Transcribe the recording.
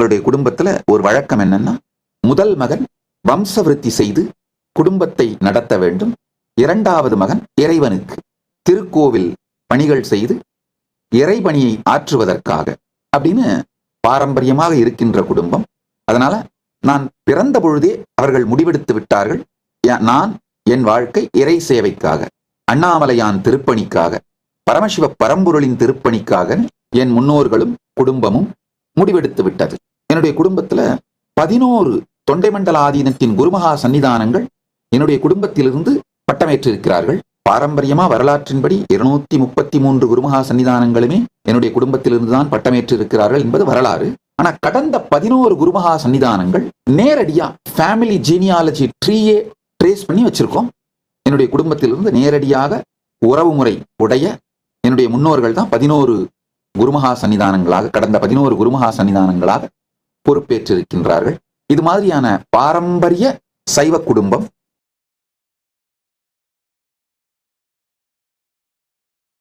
எங்களுடைய குடும்பத்துல ஒரு வழக்கம் என்னன்னா முதல் மகன் வம்சவிருத்தி செய்து குடும்பத்தை நடத்த வேண்டும். இரண்டாவது மகன் இறைவனுக்கு திருக்கோவில் பணிகள் செய்து இறைபணியை ஆற்றுவதற்காக அப்படின்னு பாரம்பரியமாக இருக்கின்ற குடும்பம். அதனால நான் பிறந்த பொழுதே அவர்கள் முடிவெடுத்து விட்டார்கள். நான் என் வாழ்க்கை இறை சேவைக்காக அண்ணாமலையான் திருப்பணிக்காக பரமசிவ பரம்பொருளின் திருப்பணிக்காக என் முன்னோர்களும் குடும்பமும் முடிவெடுத்து விட்டது. என்னுடைய குடும்பத்துல பதினோரு தொண்டை மண்டல ஆதீனத்தின் குருமகா சன்னிதானங்கள் என்னுடைய குடும்பத்திலிருந்து பட்டமேற்றிருக்கிறார்கள். பாரம்பரியமா வரலாற்றின்படி இருநூத்தி முப்பத்தி மூன்று குருமகா சன்னிதானங்களுமே என்னுடைய குடும்பத்திலிருந்து தான் பட்டமேற்றிருக்கிறார்கள் என்பது வரலாறு. ஆனா கடந்த பதினோரு குருமகா சன்னிதானங்கள் நேரடியா ஃபேமிலி ஜீனியாலஜி ட்ரீயே ட்ரேஸ் பண்ணி வச்சிருக்கோம். என்னுடைய குடும்பத்திலிருந்து நேரடியாக உறவுமுறை உடைய என்னுடைய முன்னோர்கள் தான் பதினோரு குருமகா சன்னிதானங்களாக கடந்த பதினோரு குருமகா சன்னிதானங்களாக பொறுப்பேற்றிருக்கின்றார்கள். இது மாதிரியான பாரம்பரிய சைவ குடும்பம்